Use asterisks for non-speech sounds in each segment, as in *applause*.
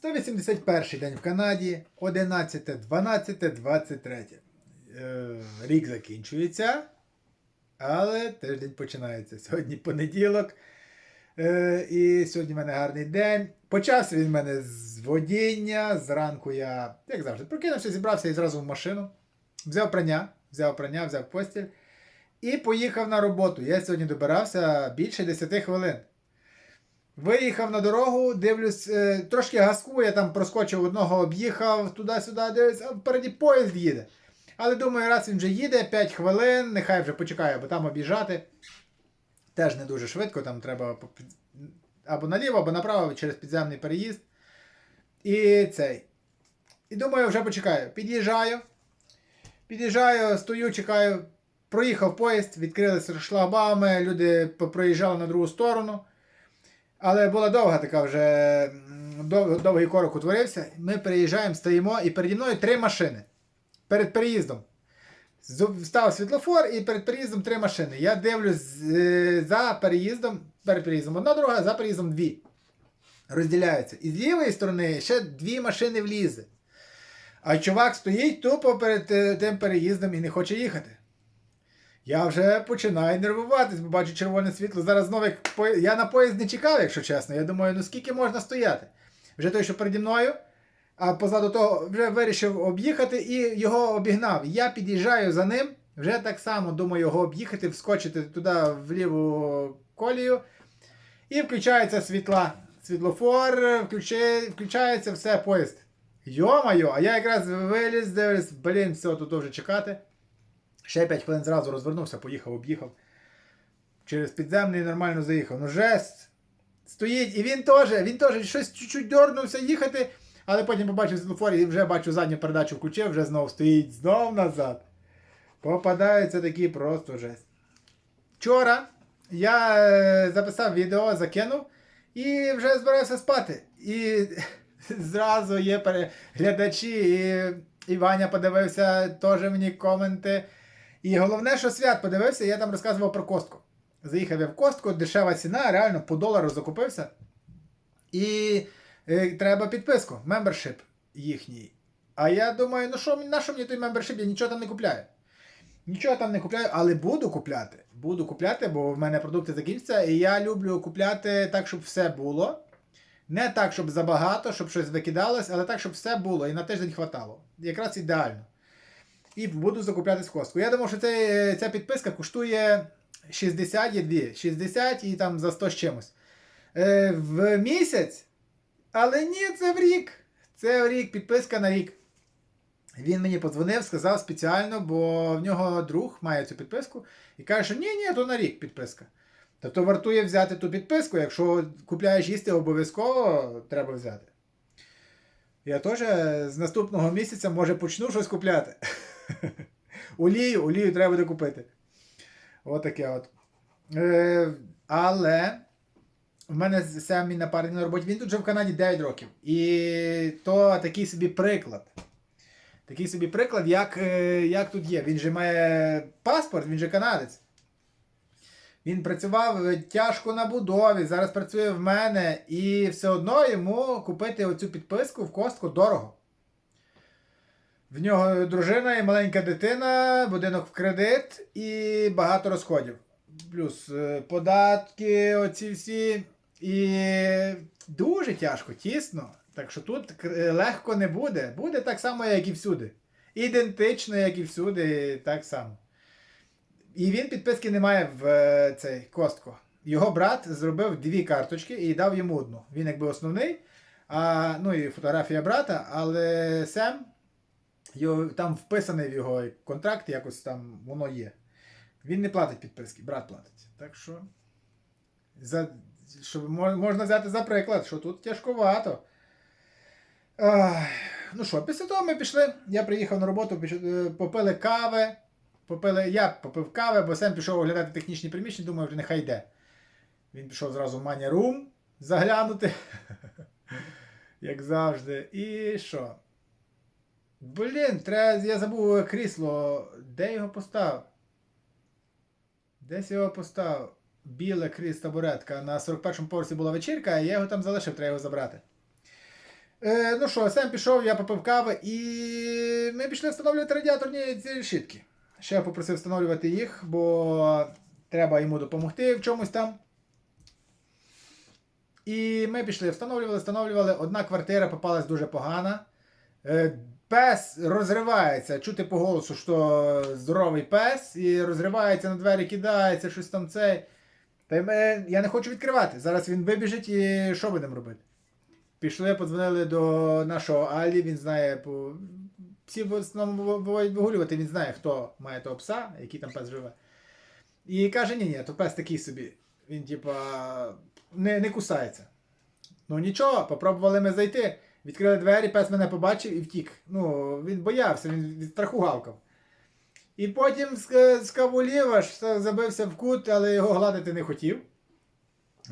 181 день в Канаді, 11, 12, 23. Е, рік закінчується, але тиждень починається. Сьогодні понеділок. Е, і сьогодні в мене гарний день. Почався він в мене з водіння. Зранку я, як завжди, прокинувся, зібрався і зразу в машину. Взяв прання, взяв прання, взяв постіль і поїхав на роботу. Я сьогодні добирався більше 10 хвилин. Виїхав на дорогу, дивлюсь, е, трошки газку, я там проскочив одного, об'їхав туди-сюди, дивлюсь, а впереді поїзд їде. Але думаю, раз він вже їде 5 хвилин, нехай вже почекає, бо там об'їжджати. Теж не дуже швидко, там треба або наліво, або направо через підземний переїзд. І цей. І думаю, вже почекаю. Під'їжджаю. Під'їжджаю, стою, чекаю. Проїхав поїзд, відкрилися шлагбауми, люди проїжджали на другу сторону. Але була довга така вже дов, довгий корок утворився. Ми переїжджаємо, стоїмо, і переді мною три машини. Перед переїздом. Став світлофор і перед переїздом три машини. Я дивлюсь за переїздом, перед переїздом одна дорога, за переїздом дві. Розділяються. І з лівої сторони ще дві машини влізе. А чувак стоїть тупо перед е, тим переїздом і не хоче їхати. Я вже починаю нервуватись, бо бачу червоне світло. Зараз знову як по- я на поїзд не чекав, якщо чесно. Я думаю, ну скільки можна стояти? Вже той, що переді мною, а позаду того вже вирішив об'їхати і його обігнав. Я під'їжджаю за ним, вже так само думаю його об'їхати, вскочити туди в ліву колію. І включається світла. Світлофор, включи, включається все, поїзд. Йо-моє, а я якраз виліз, дивлюсь, блін, все, тут вже чекати. Ще 5 хвилин зразу розвернувся, поїхав, об'їхав. Через підземний нормально заїхав. Ну жесть. Стоїть, і він теж, він теж щось чуть-чуть дернувся їхати, але потім побачив світлофор і вже бачу задню передачу включив, вже знов стоїть, знов назад. Попадаються такі просто жесть. Вчора я е, записав відео, закинув і вже збирався спати. І *laughs* зразу є переглядачі, і Ваня подивився теж мені коменти. І головне, що свят подивився, я там розказував про костку. Заїхав я в костку, дешева ціна, реально по долару закупився. І е, треба підписку, мембершип їхній. А я думаю, ну що, на що мені той мембершип? Я нічого там не купляю. Нічого там не купляю, але буду купляти. Буду купляти, бо в мене продукти закінчаться, і я люблю купляти так, щоб все було. Не так, щоб забагато, щоб щось викидалось, але так, щоб все було і на тиждень хватало. Якраз ідеально. І буду закупляти з. Я думав, що це, ця підписка коштує 60 є дві. 60 і там за 100 з чимось. Е, в місяць. Але ні, це в рік. Це в рік, підписка на рік. Він мені подзвонив, сказав спеціально, бо в нього друг має цю підписку і каже, що ні, ні, то на рік підписка. Тобто вартує взяти ту підписку, якщо купляєш їсти, обов'язково треба взяти. Я теж з наступного місяця може почну щось купляти. *laughs* Олію, олію треба буде купити. Отаке от. Е, але в мене сам мій напарник на роботі, він тут вже в Канаді 9 років. І то такий собі приклад. Такий собі приклад, як, е, як тут є. Він же має паспорт, він же канадець. Він працював тяжко на будові, зараз працює в мене, і все одно йому купити оцю підписку в костку дорого. В нього дружина і маленька дитина, будинок в кредит і багато розходів. Плюс е, податки, оці всі. І дуже тяжко, тісно. Так що тут е, легко не буде. Буде так само, як і всюди. Ідентично, як і всюди, так само. І він підписки не має в е, цей костку. Його брат зробив дві карточки і дав йому одну. Він якби основний, а, ну і фотографія брата, але Сем, його, там вписаний в його контракт, якось там воно є. Він не платить підписки, брат платить. Так що, за, що можна взяти за приклад, що тут тяжковато. Ах, ну що, після того ми пішли. Я приїхав на роботу, е, попили кави. Попили, я попив кави, бо Сем пішов оглядати технічні приміщення, думаю, вже нехай йде. Він пішов зразу в Mania Room заглянути. *laughs* Як завжди. І що? Блін, треба, я забув крісло. Де його поставив? Десь його поставив. Біле кріс табуретка. На 41-му поверсі була вечірка, а я його там залишив, треба його забрати. Е, ну що, сам пішов, я попив кави і ми пішли встановлювати радіаторні ці решітки. Ще я попросив встановлювати їх, бо треба йому допомогти в чомусь там. І ми пішли, встановлювали, встановлювали. Одна квартира попалась дуже погана. Е, Пес розривається, чути по голосу, що здоровий пес, і розривається на двері, кидається, щось там цей. Та й я не хочу відкривати. Зараз він вибіжить і що будемо робити? Пішли, подзвонили до нашого Алі, він знає, по... всі в основному вигулювати, він знає, хто має того пса, який там пес живе. І каже, ні, ні, то пес такий собі. Він, типа, не, не кусається. Ну нічого, попробували ми зайти. Відкрили двері, пес мене побачив і втік. Ну, він боявся, він від страху гавкав. І потім з, з аж забився в кут, але його гладити не хотів.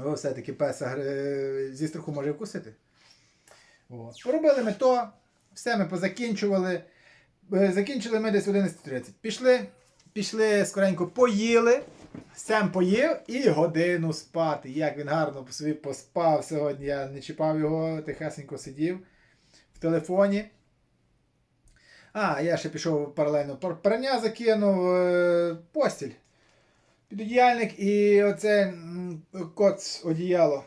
О, все-таки пес е, зі страху може вкусити. О. Поробили ми то, все ми позакінчували. Е, Закінчили ми десь 11.30. Пішли, пішли скоренько поїли. Сем поїв і годину спати. Як він гарно собі поспав сьогодні. Я не чіпав його, тихесенько сидів в телефоні. А, я ще пішов паралельно пар- прання закинув е, постіль. Підодіяльник і оце коц одіяло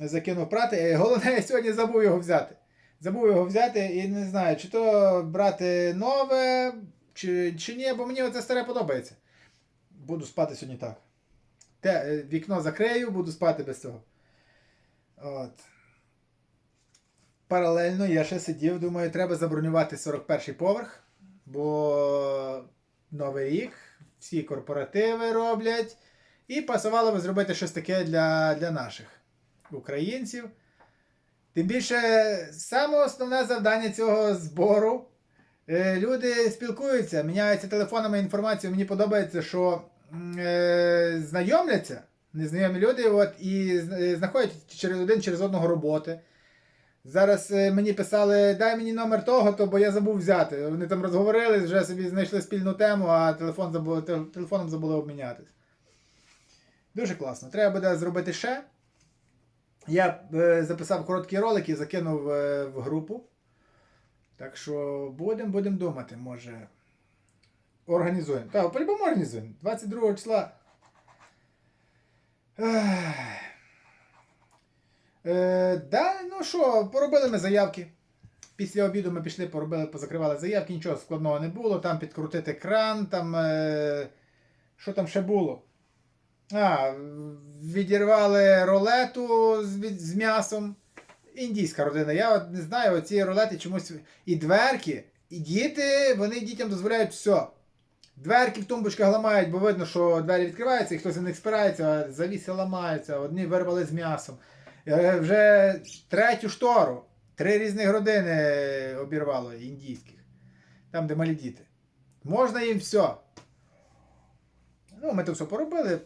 закинув прати. Е, Головне, я сьогодні забув його взяти. Забув його взяти і не знаю, чи то брати нове, чи, чи ні, бо мені оце старе подобається. Буду спати сьогодні так. Те, е, вікно закрию, буду спати без цього. От. Паралельно я ще сидів, думаю, треба забронювати 41 поверх, бо новий рік, всі корпоративи роблять. І пасувало би зробити щось таке для, для наших українців. Тим більше, саме основне завдання цього збору. Е, Люди спілкуються, міняються телефонами інформацією. Мені подобається, що е, знайомляться незнайомі люди от, і е, знаходять через один через одного роботи. Зараз е, мені писали, дай мені номер того, то бо я забув взяти. Вони там розговорились, вже собі знайшли спільну тему, а телефон забули, телефоном забули обмінятись. Дуже класно. Треба буде зробити ще. Я е, записав короткі ролики, закинув е, в групу. Так що будемо будем думати, може. Організуємо. Так, по-любому організуємо. 22 числа. Е, да, ну що, поробили ми заявки. Після обіду ми пішли, поробили, позакривали заявки, нічого складного не було. Там підкрутити кран, там. Е, що там ще було? А, відірвали рулету з, з м'ясом. Індійська родина. Я от не знаю, оці рулети чомусь. І дверки, і діти, вони дітям дозволяють все. Дверки в тумбочках ламають, бо видно, що двері відкриваються, і хтось за них спирається, а завіси ламаються, одні вирвали з м'ясом. Е, Вже третю штору. Три різних родини обірвало індійських. Там, де малі діти. Можна їм все. Ну, ми то все поробили.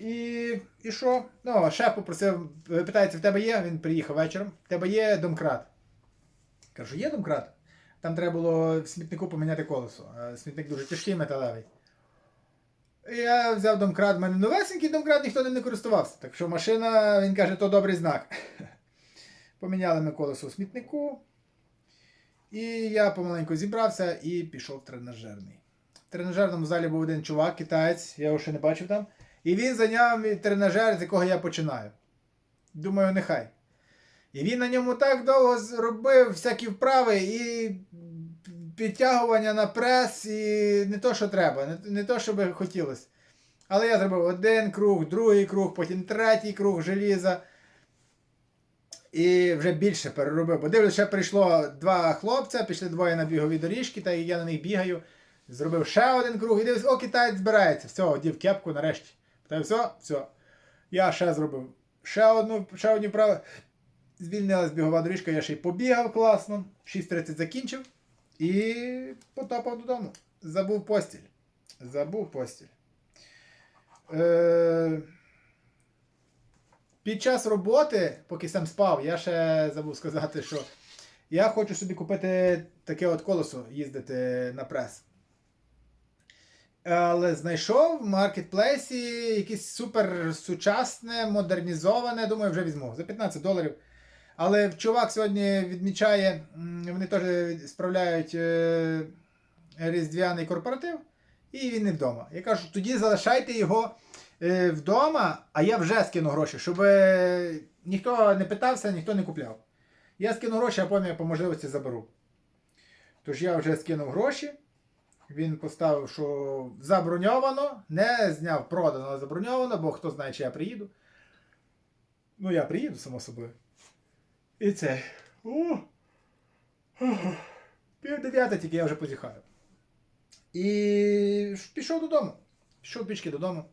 І, і що? Ну, шеф попросив, е, питається, в тебе є? Він приїхав вечором. В тебе є домкрат? Кажу, є домкрат. Там треба було в смітнику поміняти колесо. Смітник дуже тяжкий металевий. Я взяв домкрат, в мене новесенький домкрат, ніхто ним не користувався. Так що машина, він каже, то добрий знак. *laughs* Поміняли ми колесо у смітнику. І я помаленьку зібрався і пішов в тренажерний. Тренажерному залі був один чувак, китаєць, я його ще не бачив там. І він зайняв тренажер, з якого я починаю. Думаю, нехай. І він на ньому так довго зробив всякі вправи і підтягування на прес, і не то, що треба, не, не то, що би хотілося. Але я зробив один круг, другий круг, потім третій круг желіза. І вже більше переробив. Бо дивлюсь, ще прийшло два хлопця, пішли двоє на бігові доріжки, та я на них бігаю. Зробив ще один круг і дивлюсь, о, китаєць збирається. Все, одів кепку нарешті. Питаю, все, все. Я ще зробив. Ще одну, ще одні вправи. Звільнилась бігова доріжка, я ще й побігав класно. 6.30 закінчив і потопав додому. Забув постіль. Забув постіль. Е... Під час роботи, поки сам спав, я ще забув сказати, що я хочу собі купити таке от колесо їздити на прес. Але знайшов в маркетплейсі якесь супер сучасне, модернізоване, думаю, вже візьму. За 15 доларів. Але чувак сьогодні відмічає, вони теж справляють е, різдвяний корпоратив, і він не вдома. Я кажу, тоді залишайте його е, вдома, а я вже скину гроші, щоб е, ніхто не питався, ніхто не купляв. Я скину гроші, а потім я по можливості заберу. Тож я вже скинув гроші. Він поставив, що заброньовано, не зняв продано, а заброньовано, бо хто знає, чи я приїду. Ну, я приїду, само собою. І це. Пів дев'ята, тільки я вже позіхаю. І пішов додому. Пішов пішки додому.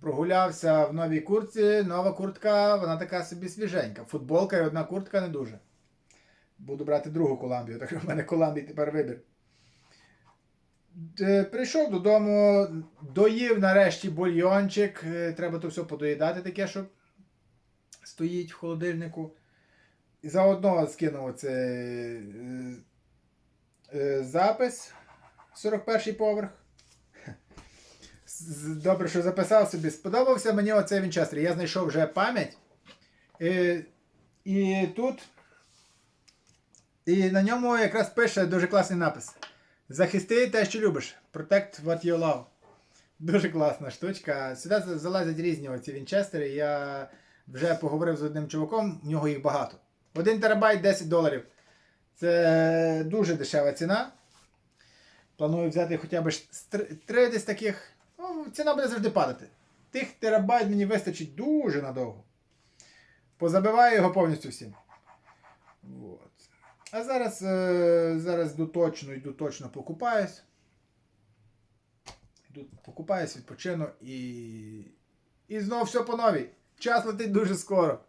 Прогулявся в новій куртці. Нова куртка, вона така собі свіженька. Футболка і одна куртка не дуже. Буду брати другу Коламбію, так що в мене Коламбій тепер вибір. Е, Прийшов додому, доїв нарешті бульйончик. Е, Треба то все подоїдати таке, що стоїть в холодильнику. І заодно скинув це е, запис 41 поверх. Добре, що записав собі. Сподобався мені оцей Вінчестер. Я знайшов вже пам'ять. Е, і тут. І на ньому якраз пише дуже класний напис. Захисти те, що любиш. Protect what you love. Дуже класна штучка. Сюди залазять різні оці вінчестери. Я вже поговорив з одним чуваком, в нього їх багато. 1 терабайт 10 доларів. Це дуже дешева ціна. Планую взяти хоча б ж з три- три десь таких. Ну, ціна буде завжди падати. Тих терабайт мені вистачить дуже надовго. Позабиваю його повністю всім. А зараз, е, зараз йду точно, йду точно покупаюсь. Покупаюсь, відпочину і. І знов все по новій. Час летить дуже скоро.